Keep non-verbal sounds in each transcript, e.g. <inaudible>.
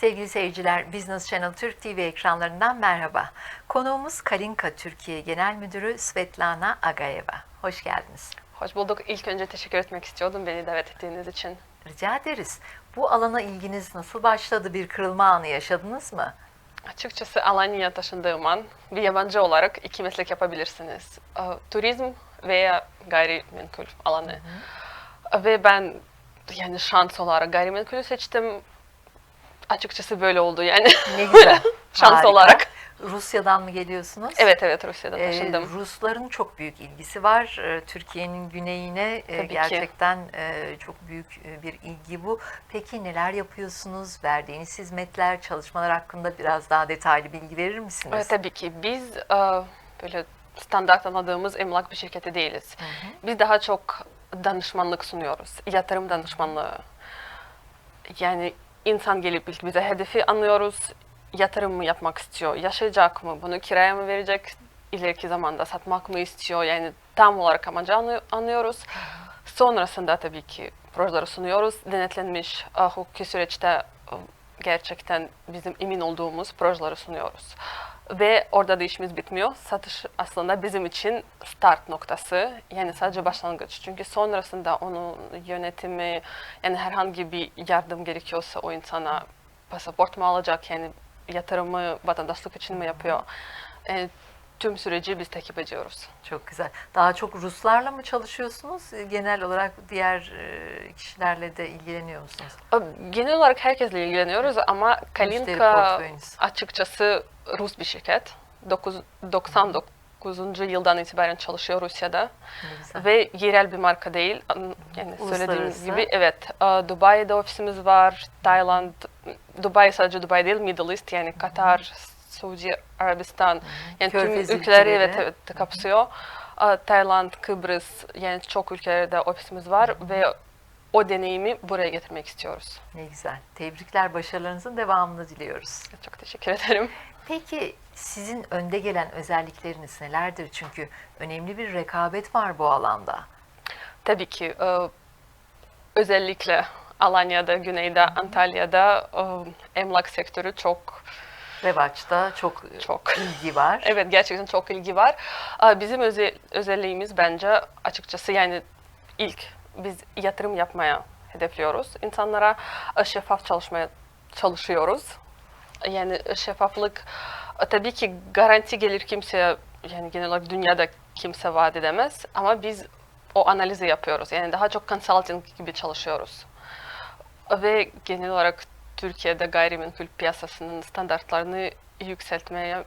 Sevgili seyirciler, Business Channel Türk TV ekranlarından merhaba. Konuğumuz Kalinka Türkiye Genel Müdürü Svetlana Agayeva. Hoş geldiniz. Hoş bulduk. İlk önce teşekkür etmek istiyordum beni davet ettiğiniz için. Rica ederiz. Bu alana ilginiz nasıl başladı? Bir kırılma anı yaşadınız mı? Açıkçası Alanya'ya taşındığım an bir yabancı olarak iki meslek yapabilirsiniz. Ee, Turizm veya gayrimenkul alanı. Ve ben yani şans olarak gayrimenkulü seçtim. Açıkçası böyle oldu yani. Ne güzel. <laughs> Şans Harika. olarak. Rusya'dan mı geliyorsunuz? Evet evet Rusya'da Ee, taşındım. Rusların çok büyük ilgisi var. Ee, Türkiye'nin güneyine e, Tabii ki. gerçekten e, çok büyük e, bir ilgi bu. Peki neler yapıyorsunuz? Verdiğiniz hizmetler, çalışmalar hakkında biraz daha detaylı bilgi verir misiniz? Evet, tabii ki biz böyle standart anladığımız emlak bir şirketi değiliz. Biz daha çok danışmanlık sunuyoruz. Yatırım danışmanlığı. Yani insan gelip ilk bize hedefi anlıyoruz. Yatırım mı yapmak istiyor? Yaşayacak mı? Bunu kiraya mı verecek? İleriki zamanda satmak mı istiyor? Yani tam olarak amacı anlıyor- anlıyoruz. Sonrasında tabii ki projeleri sunuyoruz. Denetlenmiş hukuki süreçte e, gerçekten bizim emin olduğumuz projeleri sunuyoruz. Ve orada da işimiz bitmiyor. Satış aslında bizim için start noktası. Yani sadece başlangıç. Çünkü sonrasında onun yönetimi, yani herhangi bir yardım gerekiyorsa o insana pasaport mu alacak, yani yatırımı vatandaşlık için mi yapıyor? E, tüm süreci biz takip ediyoruz. Çok güzel. Daha çok Ruslarla mı çalışıyorsunuz? Genel olarak diğer e, kişilerle de ilgileniyor musunuz? Genel olarak herkesle ilgileniyoruz ama Kalinka açıkçası Rus bir şirket. Dokuz- 99. yıldan itibaren çalışıyor Rusya'da güzel. ve yerel bir marka değil. An- Yani söylediğim Uluslararası. gibi evet. e, Dubai'de ofisimiz var, Tayland, Dubai sadece Dubai değil, Middle East yani Katar, Suudi Arabistan yani Körfez tüm ülkeleri evet, evet kapsıyor. Tayland, Kıbrıs yani çok ülkelerde ofisimiz var ve o deneyimi buraya getirmek istiyoruz. Ne güzel. Tebrikler, başarılarınızın devamını diliyoruz. Çok teşekkür ederim. Peki sizin önde gelen özellikleriniz nelerdir? Çünkü önemli bir rekabet var bu alanda. Tabii ki e, özellikle Alanya'da, Güney'de, Antalya'da e, emlak sektörü çok Revaçta çok, Çok. ilgi var. evet gerçekten çok ilgi var. E, Bizim özel, özelliğimiz bence açıkçası yani ilk biz yatırım yapmaya hedefliyoruz. İnsanlara e, şeffaf çalışmaya çalışıyoruz. Yani şeffaflık e, tabii ki garanti gelir kimseye yani genel olarak dünyada kimse vaat edemez ama biz o analizi yapıyoruz. Yani daha çok consulting gibi çalışıyoruz. Ve genel olarak Türkiye'de gayrimenkul piyasasının standartlarını yükseltmeye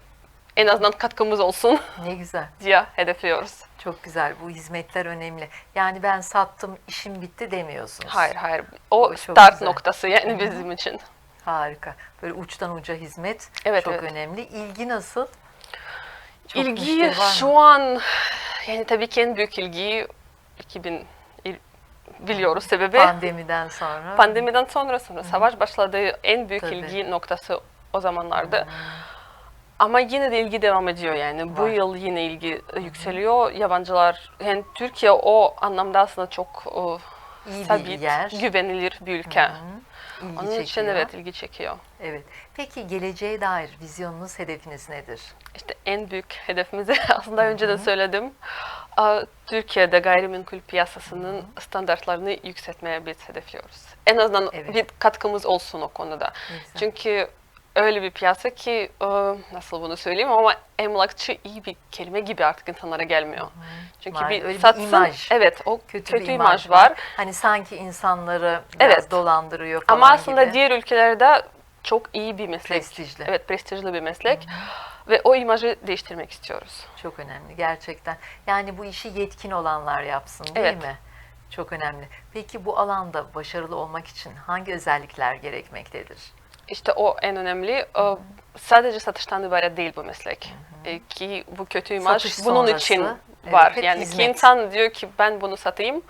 en azından katkımız olsun Ne güzel. <laughs> diye hedefliyoruz. Çok güzel. Bu hizmetler önemli. Yani ben sattım, işim bitti demiyorsunuz. Hayır hayır. O, O start güzel. noktası yani bizim için. Harika. Böyle uçtan uca hizmet Evet, çok evet. önemli. İlgi nasıl? Çok İlgi şu an yani tabii ki en büyük ilgi 2000 il- biliyoruz sebebi. Pandemiden sonra. Pandemiden sonra sonra savaş başladığı en büyük Tabii. ilgi noktası o zamanlardı. Ama yine de ilgi devam ediyor yani. Bu Var. yıl yine ilgi yükseliyor. Yabancılar yani Türkiye o anlamda aslında çok o, İyi bir sabit, yer. güvenilir bir ülke. İlgi Onun için çekiyor. evet ilgi çekiyor. Evet. Peki geleceğe dair vizyonunuz, hedefiniz nedir? İşte en büyük hedefimizi <laughs> aslında önceden söyledim. Türkiye'de gayrimenkul piyasasının standartlarını yükseltmeye biz hedefliyoruz. En azından Evet. bir katkımız olsun o konuda. Güzel. Çünkü öyle bir piyasa ki e, nasıl bunu söyleyeyim ama emlakçı iyi bir kelime gibi artık insanlara gelmiyor. Çünkü Var, bir öyle bir satsın, imaj. evet o Kötü, kötü, bir imaj, var. Hani sanki insanları Evet. dolandırıyor falan Ama aslında gibi. diğer ülkelerde çok iyi bir meslek. Prestijli. Evet, prestijli bir meslek. Ve o imajı değiştirmek istiyoruz. Çok önemli gerçekten. Yani bu işi yetkin olanlar yapsın değil Evet. mi? Çok önemli. Peki bu alanda başarılı olmak için hangi özellikler gerekmektedir? İşte o en önemli. Ee, Sadece satıştan ibaret değil bu meslek. Ee, Ki bu kötü imaj Satış bunun sonrası, için evet, var. hep yani ki hizmet. insan diyor ki ben bunu satayım,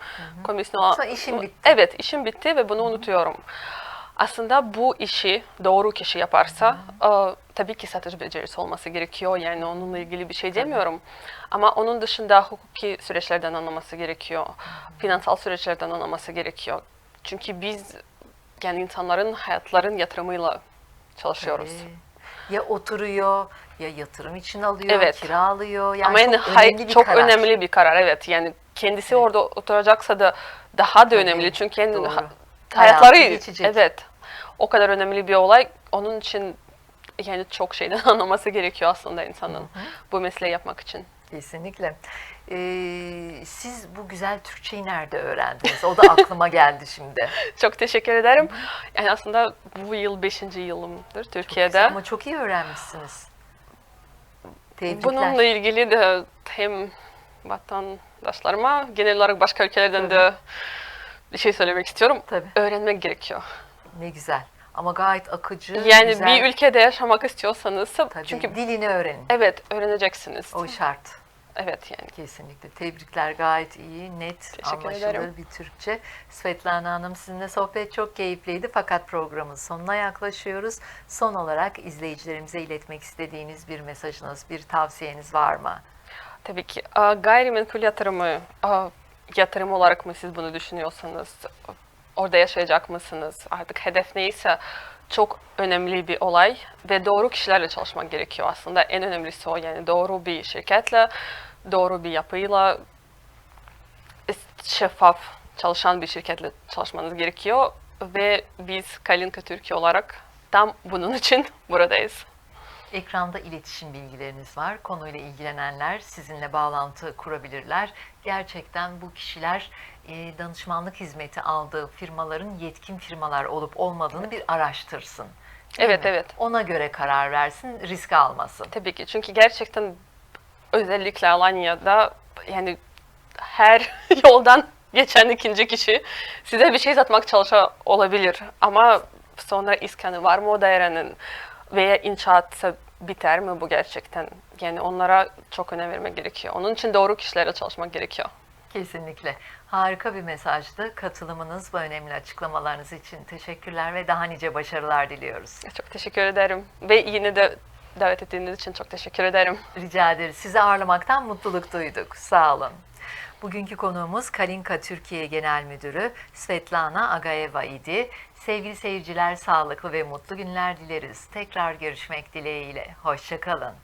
komisyon Sonra işim bitti. Evet, işim bitti ve bunu unutuyorum. Aslında bu işi doğru kişi yaparsa e, tabii ki satış becerisi olması gerekiyor. Yani onunla ilgili bir şey demiyorum. Ama onun dışında hukuki süreçlerden anlaması gerekiyor. Finansal süreçlerden anlaması gerekiyor. Çünkü biz yani insanların hayatların yatırımıyla çalışıyoruz. Tabii. Ya oturuyor ya yatırım için alıyor, Evet. kiralıyor. Yani Ama yani çok hay- önemli bir çok karar. önemli bir karar evet. Yani kendisi orada oturacaksa da daha da önemli çünkü yani doğru. Hayatı hayatları geçecek. evet. O kadar önemli bir olay. Onun için yani çok şeyden <laughs> anlaması gerekiyor aslında insanın bu mesleği yapmak için. Kesinlikle. Ee, siz bu güzel Türkçeyi nerede öğrendiniz? O da aklıma <laughs> geldi şimdi. Çok teşekkür ederim. Yani aslında bu yıl 5. yılımdır Türkiye'de. Ama çok iyi öğrenmişsiniz. Tebrikler. Bununla ilgili de hem vatandaşlarıma genel olarak başka ülkelerden de bir şey söylemek istiyorum. Tabii. Öğrenmek gerekiyor. Ne güzel. Ama gayet akıcı, Yani güzel. bir ülkede yaşamak istiyorsanız Tabii, çünkü dilini öğrenin. evet öğreneceksiniz. O şart. Evet yani. Kesinlikle. Tebrikler gayet iyi, net, Teşekkür anlaşılır ederim. bir Türkçe. Svetlana Hanım sizinle sohbet çok keyifliydi fakat programın sonuna yaklaşıyoruz. Son olarak izleyicilerimize iletmek istediğiniz bir mesajınız, bir tavsiyeniz var mı? Tabii ki gayrimenkul yatırımı yatırım olarak mı siz bunu düşünüyorsanız orada yaşayacak mısınız? Artık hedef neyse çok önemli bir olay ve doğru kişilerle çalışmak gerekiyor aslında. En önemlisi o yani doğru bir şirketle, doğru bir yapıyla, şeffaf çalışan bir şirketle çalışmanız gerekiyor ve biz Kalinka Türkiye olarak tam bunun için <laughs> buradayız. Ekranda iletişim bilgileriniz var. Konuyla ilgilenenler sizinle bağlantı kurabilirler. Gerçekten bu kişiler e, danışmanlık hizmeti aldığı firmaların yetkin firmalar olup olmadığını bir araştırsın. Değil Evet, mi? evet. Ona göre karar versin, risk almasın. Tabii ki çünkü gerçekten özellikle Alanya'da yani her <laughs> yoldan geçen ikinci kişi size bir şey satmak çalışa olabilir. Ama sonra iskanı var mı o dairenin veya inşaatsa biter mi bu gerçekten? Yani onlara çok önem vermek gerekiyor. Onun için doğru kişilerle çalışmak gerekiyor. Kesinlikle. Harika bir mesajdı. Katılımınız, bu önemli açıklamalarınız için teşekkürler ve daha nice başarılar diliyoruz. Çok teşekkür ederim. Ve yine de davet ettiğiniz için çok teşekkür ederim. Rica ederiz. Sizi ağırlamaktan mutluluk duyduk. Sağ olun. Bugünkü konuğumuz Kalinka Türkiye Genel Müdürü Svetlana Agaeva idi. Sevgili seyirciler sağlıklı ve mutlu günler dileriz. Tekrar görüşmek dileğiyle. Hoşçakalın.